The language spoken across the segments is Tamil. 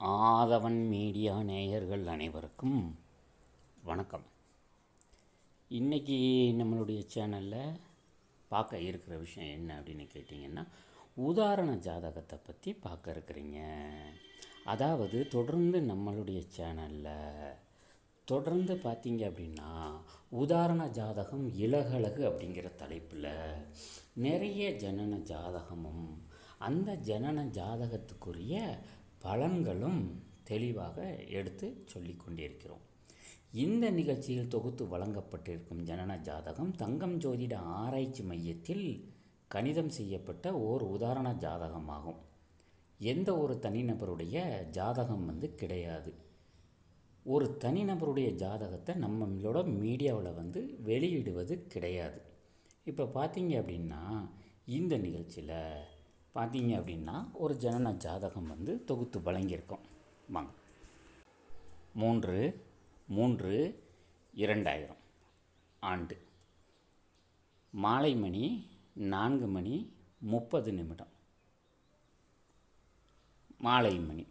ஆதவன் மீடியா நேயர்கள் அனைவருக்கும் வணக்கம். இன்றைக்கி நம்மளுடைய சேனலில் பார்க்க இருக்கிற விஷயம் என்ன அப்படின்னு கேட்டிங்கன்னா உதாரண ஜாதகத்தை பற்றி பார்க்க இருக்கிறீங்க. அதாவது தொடர்ந்து நம்மளுடைய சேனலில் தொடர்ந்து பார்த்தீங்க அப்படின்னா உதாரண ஜாதகம் இலகழகு அப்படிங்கிற தலைப்பில் நிறைய ஜனன ஜாதகமும் அந்த ஜனன ஜாதகத்துக்குரிய பலன்களும் தெளிவாக எடுத்து சொல்லி கொண்டிருக்கிறோம். இந்த நிகழ்ச்சியில் தொகுத்து வழங்கப்பட்டிருக்கும் ஜனன ஜாதகம் தங்கம் ஜோதிட ஆராய்ச்சி மையத்தில் கணிதம் செய்யப்பட்ட ஓர் உதாரண ஜாதகமாகும். எந்த ஒரு தனிநபருடைய ஜாதகம் வந்து கிடையாது. ஒரு தனிநபருடைய ஜாதகத்தை நம்மளோட மீடியாவில் வந்து வெளியிடுவது கிடையாது. இப்போ பார்த்தீங்க அப்படின்னா இந்த நிகழ்ச்சியில் பார்த்தீங்க அப்படின்னா ஒரு ஜனன ஜாதகம் வந்து தொகுத்து வழங்கியிருக்கோம். வாங்க. மூன்று மூன்று இரண்டாயிரம். ஆண்டு. மாலை மணி நான்கு மணி முப்பது நிமிடம். மாலை மணி.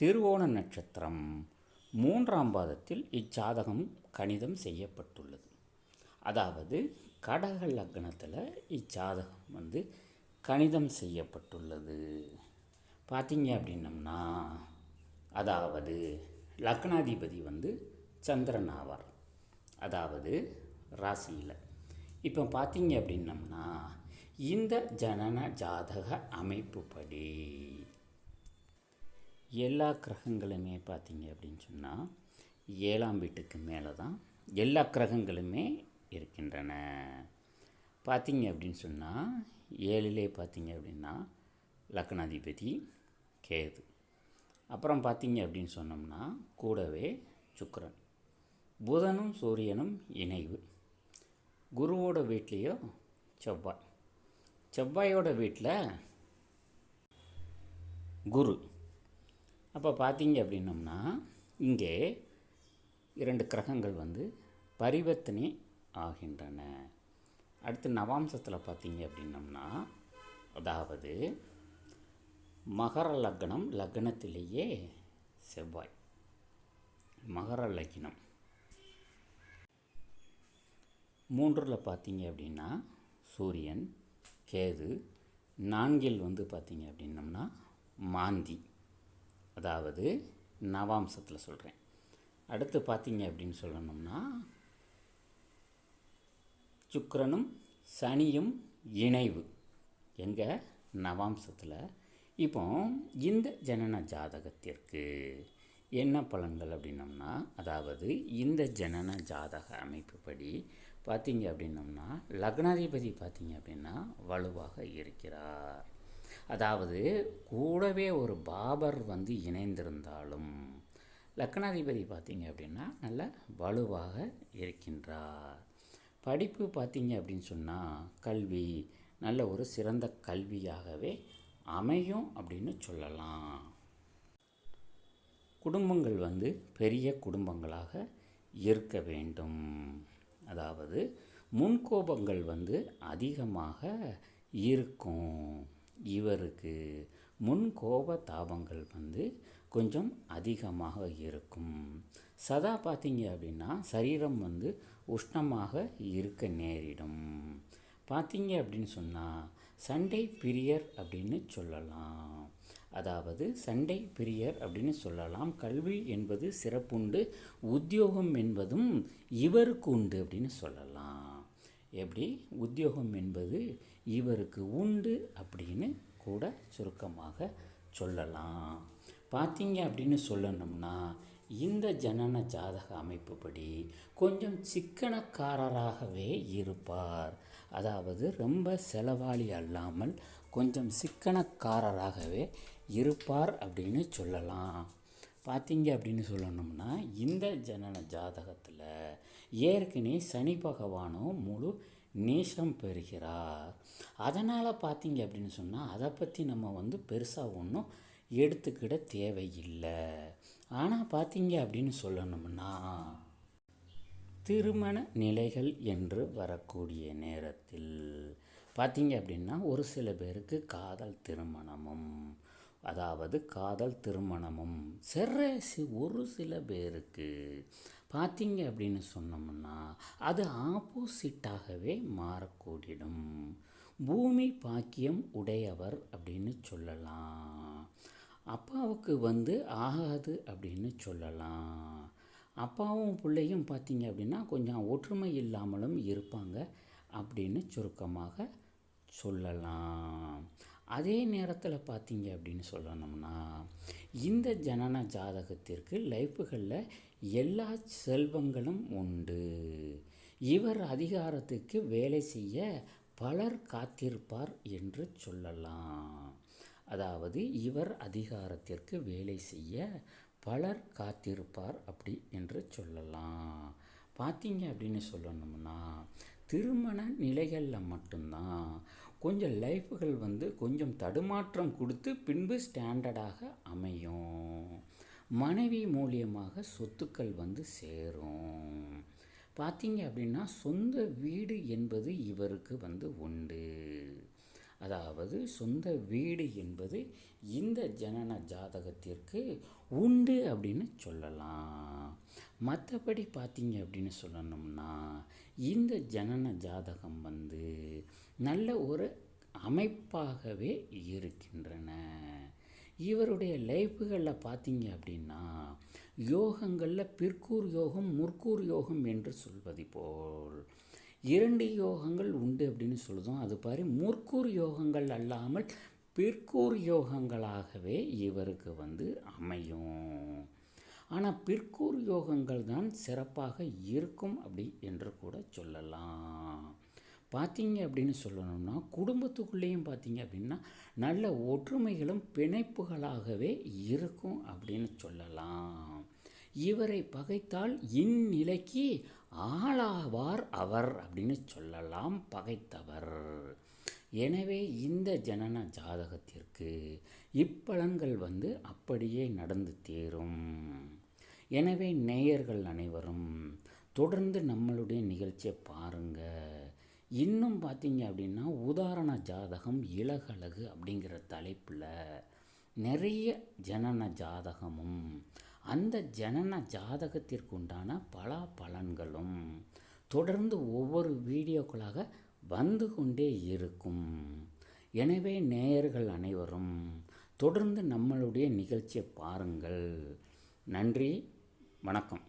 திருவோண நட்சத்திரம் மூன்றாம் பாதத்தில் இச்சாதகம் கணிதம் செய்யப்பட்டுள்ளது. அதாவது கடக லக்னத்தில் இச்சாதகம் வந்து கணிதம் செய்யப்பட்டுள்ளது. பார்த்தீங்க அப்படின்னம்னா அதாவது லக்னாதிபதி வந்து சந்திரன் ஆவார். அதாவது ராசியில். இப்போ பார்த்தீங்க அப்படின்னம்னா இந்த ஜனன ஜாதக அமைப்புப்படி எல்லா கிரகங்களுமே பார்த்தீங்க அப்படின்னு சொன்னால் ஏழாம் வீட்டுக்கு மேலே தான் எல்லா கிரகங்களுமே இருக்கின்றன. பார்த்தீங்க அப்படின்னு சொன்னால் ஏழிலே பார்த்தீங்க அப்படின்னா லக்னாதிபதி கேது. அப்புறம் பார்த்தீங்க அப்படின்னு சொன்னோம்னா கூடவே சுக்கரன். புதனும் சூரியனும் இணைவு. குருவோட வீட்லேயோ செவ்வாய். செவ்வாயோட வீட்டில் குரு. அப்போ பார்த்தீங்க அப்படின்னம்னா இங்கே இரண்டு கிரகங்கள் வந்து பரிவர்த்தனை ஆகின்றன. அடுத்து நவாம்சத்தில் பார்த்தீங்க அப்படின்னம்னா அதாவது மகர லக்னம் லக்னத்திலேயே செவ்வாய். மகர லக்னம். மூன்றில் பார்த்தீங்க அப்படின்னா சூரியன் கேது. நான்கில் வந்து பார்த்தீங்க அப்படின்னம்னா மாந்தி. அதாவது நவாம்சத்தில் சொல்கிறேன் அடுத்து பார்த்தீங்க அப்படின்னு சொல்லணும்னா சுக்கரனும் சனியும் இணைவு. எங்கள் நவாம்சத்தில் இப்போ இந்த ஜனன ஜாதகத்திற்கு என்ன பலன்கள் அப்படின்னம்னா அதாவது இந்த ஜனன ஜாதக அமைப்புப்படி பார்த்தீங்க அப்படின்னம்னா லக்னாதிபதி பார்த்தீங்க அப்படின்னா வலுவாக இருக்கிறார். அதாவது கூடவே ஒரு பாபர் வந்து இணைந்திருந்தாலும் லக்னாதிபதி பார்த்தீங்க அப்படின்னா நல்ல வலுவாக இருக்கின்றார். படிப்பு பார்த்தீங்க அப்படின்னு சொன்னால் கல்வி நல்ல ஒரு சிறந்த கல்வியாகவே அமையும் அப்படின்னு சொல்லலாம். குடும்பங்கள் வந்து பெரிய குடும்பங்களாக இருக்க வேண்டும். அதாவது முன்கோபங்கள் வந்து அதிகமாக இருக்கும். இவருக்கு முன் கோப தாபங்கள் வந்து கொஞ்சம் அதிகமாக இருக்கும். சதா பார்த்தீங்க அப்படின்னா சரீரம் வந்து உஷ்ணமாக இருக்க நேரிடும். பார்த்தீங்க அப்படின்னு சொன்னால் சண்டை பிரியர் அப்படின்னு சொல்லலாம். அதாவது சண்டை பிரியர் அப்படின்னு சொல்லலாம். கல்வி என்பது சிறப்புண்டு உத்தியோகம் என்பதும் இவருக்கு உண்டு அப்படின்னு சொல்லலாம். எப்படி? உத்தியோகம் என்பது இவருக்கு உண்டு அப்படி சுருக்கமாக சொல்லலாம். பார்த்தீங்க அப்படின்னு சொல்லணும்னா இந்த ஜனன ஜாதக அமைப்புப்படி கொஞ்சம் சிக்கனக்காரராகவே இருப்பார். அதாவது ரொம்ப செலவாளி அல்லாமல் கொஞ்சம் சிக்கனக்காரராகவே இருப்பார் அப்படின்னு சொல்லலாம். பார்த்தீங்க அப்படின்னு சொல்லணும்னா இந்த ஜனன ஜாதகத்தில் ஏற்கனவே சனி பகவானும் முழு நேசம் பெறுகிறார். அதனால் பார்த்தீங்க அப்படின்னு சொன்னால் அதை பற்றி நம்ம வந்து பெருசாக ஒன்றும் எடுத்துக்கிட தேவையில்லை. ஆனால் பார்த்தீங்க அப்படின்னு சொல்லணும்னா திருமண நிலைகள் என்று வரக்கூடிய நேரத்தில் பார்த்தீங்க அப்படின்னா ஒரு சில பேருக்கு காதல் திருமணமும் அதாவது காதல் திருமணமும். சிறசி ஒரு சில பேருக்கு. பார்த்தீங்க அப்படின்னு சொன்னோம்னா அது ஆப்போசிட்டாகவே மாறக்கூடிடும். பூமி பாக்கியம் உடையவர் அப்படின்னு சொல்லலாம். அப்பாவுக்கு வந்து ஆகாது அப்படின்னு சொல்லலாம். அப்பாவும் பிள்ளையும் பார்த்தீங்க அப்படின்னா கொஞ்சம் ஒற்றுமை இல்லாமலும் இருப்பாங்க அப்படின்னு சுருக்கமாக சொல்லலாம். அதே நேரத்தில் பார்த்தீங்க அப்படின்னு சொல்லணும்னா இந்த ஜனன ஜாதகத்திற்கு லைஃப்புகளில் எல்லா செல்வங்களும் உண்டு. இவர் அதிகாரத்துக்கு வேலை செய்ய பலர் காத்திருப்பார் என்று சொல்லலாம். அதாவது இவர் அதிகாரத்திற்கு வேலை செய்ய பலர் காத்திருப்பார் அப்படி என்று சொல்லலாம். பார்த்தீங்க அப்படின்னு சொல்லணும்னா திருமண நிலைகளில் மட்டும்தான் கொஞ்சம் லைஃப்புகள் வந்து கொஞ்சம் தடுமாற்றம் கொடுத்து பின்பு ஸ்டாண்டர்டாக அமையும். மனைவி மூலியமாக சொத்துக்கள் வந்து சேரும். பார்த்தீங்க அப்படின்னா சொந்த வீடு என்பது இவருக்கு வந்து உண்டு. அதாவது சொந்த வீடு என்பது இந்த ஜனன ஜாதகத்திற்கு உண்டு அப்படின்னு சொல்லலாம். மற்றபடி பார்த்தீங்க அப்படின்னு சொல்லணும்னா இந்த ஜனன ஜாதகம் வந்து நல்ல ஒரு அமைப்பாகவே இருக்கின்றன. இவருடைய லைஃப்புகளில் பார்த்தீங்க அப்படின்னா யோகங்களில் பிற்கூர் யோகம் முற்கூர் யோகம் என்று சொல்வது போல். இரண்டு யோகங்கள் உண்டு அப்படின்னு சொல்லுதோம். அது பாரு முற்கூர் யோகங்கள் அல்லாமல் பிற்கூர் யோகங்களாகவே இவருக்கு வந்து அமையும். ஆனால் பிற்கூர் யோகங்கள் தான் சிறப்பாக இருக்கும் அப்படி என்று கூட சொல்லலாம். பார்த்தீங்க அப்படின்னு சொல்லணும்னா குடும்பத்துக்குள்ளேயும் பார்த்தீங்க அப்படின்னா நல்ல ஒற்றுமைகளும் பிணைப்புகளாகவே இருக்கும் அப்படின்னு சொல்லலாம். இவரை பகைத்தால் இந்நிலைக்கு ஆளாவார் அவர் அப்படின்னு சொல்லலாம் பகைத்தவர். எனவே இந்த ஜனன ஜாதகத்திற்கு இப்பலன்கள் வந்து அப்படியே நடந்து தேரும். எனவே நேயர்கள் அனைவரும் தொடர்ந்து நம்மளுடைய நிகழ்ச்சியை பாருங்கள் இன்னும் பார்த்தீங்க அப்படின்னா உதாரண ஜாதகம் இலகழகு அப்படிங்கிற தலைப்பில் நிறைய ஜனன ஜாதகமும் அந்த ஜனன ஜாதகத்திற்கு உண்டான பல பலன்களும் தொடர்ந்து ஒவ்வொரு வீடியோக்களாக வந்து கொண்டே இருக்கும். எனவே நேயர்கள் அனைவரும் தொடர்ந்து நம்மளுடைய நிகழ்ச்சியை பாருங்கள். நன்றி வணக்கம்.